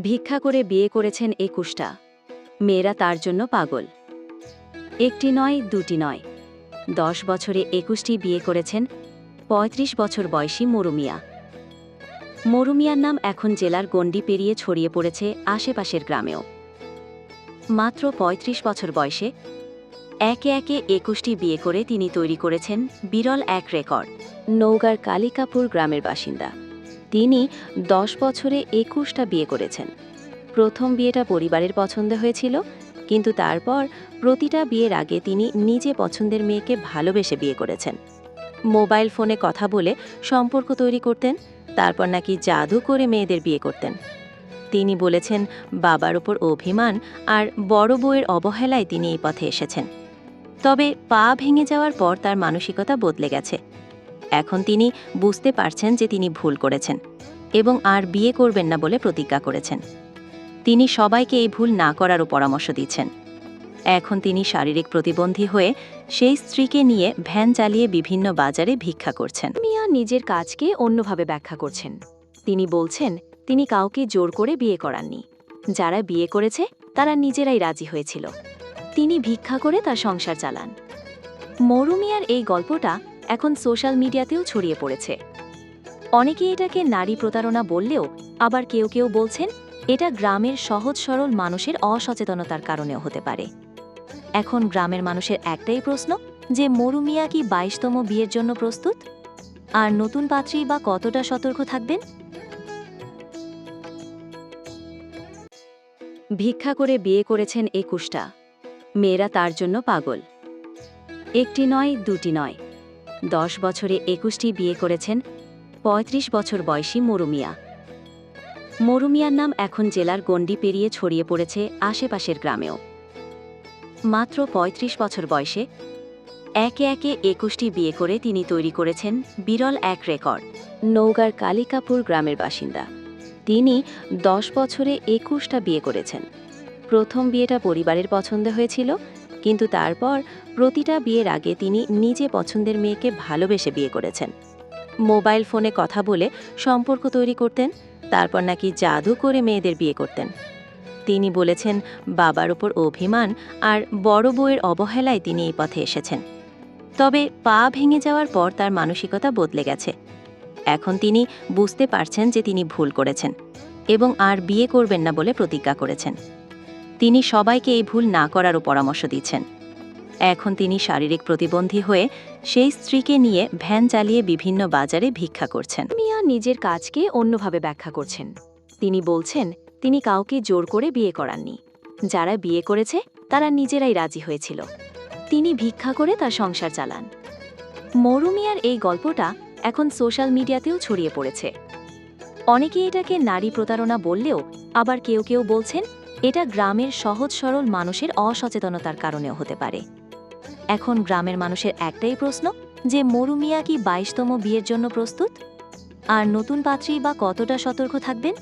ভিক্ষা করে বিয়ে করেছেন একুশটা। মেয়েরা তার জন্য পাগল। একটি নয়, দুটি নয়। দশ বছরে একুশটি বিয়ে করেছেন ৩৫ বছর বয়সী মরুমিয়া। মরুমিয়ার নাম এখন জেলার গণ্ডি পেরিয়ে ছড়িয়ে পড়েছে আশেপাশের গ্রামেও। মাত্র ৩৫ বছর বয়সে একে একে একুশটি বিয়ে করে তিনি তৈরি করেছেন বিরল এক রেকর্ড নৌগার কালিকাপুর গ্রামের বাসিন্দা। তিনি দশ বছরে একুশটা বিয়ে করেছেন। প্রথম বিয়েটা পরিবারের পছন্দ হয়েছিল, কিন্তু তারপর প্রতিটা বিয়ের আগে তিনি নিজে পছন্দের মেয়েকে ভালোবেসে বিয়ে করেছেন। মোবাইল ফোনে কথা বলে সম্পর্ক তৈরি করতেন, তারপর নাকি জাদু করে মেয়েদের বিয়ে করতেন। তিনি বলেছেন, বাবার ওপর অভিমান আর বড় বউয়ের অবহেলায় তিনি এই পথে এসেছেন। তবে পা ভেঙে যাওয়ার পর তার মানসিকতা বদলে গেছে। এখন তিনি বুঝতে পারছেন যে তিনি ভুল করেছেন এবং আর বিয়ে করবেন না বলে প্রতিজ্ঞা করেছেন। তিনি সবাইকে এই ভুল না করারও পরামর্শ দিচ্ছেন। এখন তিনি শারীরিক প্রতিবন্ধী হয়ে সেই স্ত্রীকে নিয়ে ভ্যান চালিয়ে বিভিন্ন বাজারে ভিক্ষা করছেন। মিয়া নিজের কাজকে অন্যভাবে ব্যাখ্যা করছেন। তিনি বলছেন, তিনি কাউকে জোর করে বিয়ে করাননি। যারা বিয়ে করেছে, তারা নিজেরাই রাজি হয়েছিল। তিনি ভিক্ষা করে তার সংসার চালান। মরুমিয়ার এই গল্পটা এখন সোশ্যাল মিডিয়াতেও ছড়িয়ে পড়েছে। অনেকে এটাকে নারী প্রতারণা বললেও আবার কেউ কেউ বলছেন এটা গ্রামের সহজ সরল মানুষের অসচেতনতার কারণেও হতে পারে। এখন গ্রামের মানুষের একটাই প্রশ্ন, যে মরুমিয়া কি বাইশতম বিয়ের জন্য প্রস্তুত? আর নতুন পাত্রী বা কতটা সতর্ক থাকবেন? ভিক্ষা করে বিয়ে করেছেন একুশটা। মেয়েরা তার জন্য পাগল। একটি নয়, দুটি নয়। দশ বছরে একুশটি বিয়ে করেছেন ৩৫ বছর বয়সী মরুমিয়া। মরুমিয়ার নাম এখন জেলার গণ্ডি পেরিয়ে ছড়িয়ে পড়েছে আশেপাশের গ্রামেও। মাত্র ৩৫ বছর বয়সে একে একে একুশটি বিয়ে করে তিনি তৈরি করেছেন বিরল এক রেকর্ড নৌগার কালিকাপুর গ্রামের বাসিন্দা। তিনি দশ বছরে একুশটা বিয়ে করেছেন। প্রথম বিয়েটা পরিবারের পছন্দ হয়েছিল কিন্তু তারপর প্রতিটা বিয়ের আগে তিনি নিজে পছন্দের মেয়েকে ভালোবেসে বিয়ে করেছেন। মোবাইল ফোনে কথা বলে সম্পর্ক তৈরি করতেন, তারপর নাকি জাদু করে মেয়েদের বিয়ে করতেন। তিনি বলেছেন, বাবার ওপর অভিমান আর বড় বউয়ের অবহেলায় তিনি এই পথে এসেছেন। তবে পা ভেঙে যাওয়ার পর তার মানসিকতা বদলে গেছে। এখন তিনি বুঝতে পারছেন যে তিনি ভুল করেছেন এবং আর বিয়ে করবেন না বলে প্রতিজ্ঞা করেছেন। তিনি সবাইকে এই ভুল না করারও পরামর্শ দিচ্ছেন। এখন তিনি শারীরিক প্রতিবন্ধী হয়ে সেই স্ত্রীকে নিয়ে ভ্যান চালিয়ে বিভিন্ন বাজারে ভিক্ষা করছেন। মিয়া নিজের কাজকে অন্যভাবে ব্যাখ্যা করছেন। তিনি বলছেন, তিনি কাউকে জোর করে বিয়ে করাননি। যারা বিয়ে করেছে, তারা নিজেরাই রাজি হয়েছিল। তিনি ভিক্ষা করে তার সংসার চালান। মরুমিয়ার এই গল্পটা এখন সোশ্যাল মিডিয়াতেও ছড়িয়ে পড়েছে। অনেকে এটাকে নারী প্রতারণা বললেও আবার কেউ কেউ বলছেন এটা গ্রামের সহজ সরল মানুষের অসচেতনতার কারণেও হতে পারে। এখন গ্রামের মানুষের একটাই প্রশ্ন, যে মরুমিয়া কি বাইশতম বিয়ের জন্য প্রস্তুত? আর নতুন পাত্রী বা কতটা সতর্ক থাকবেন?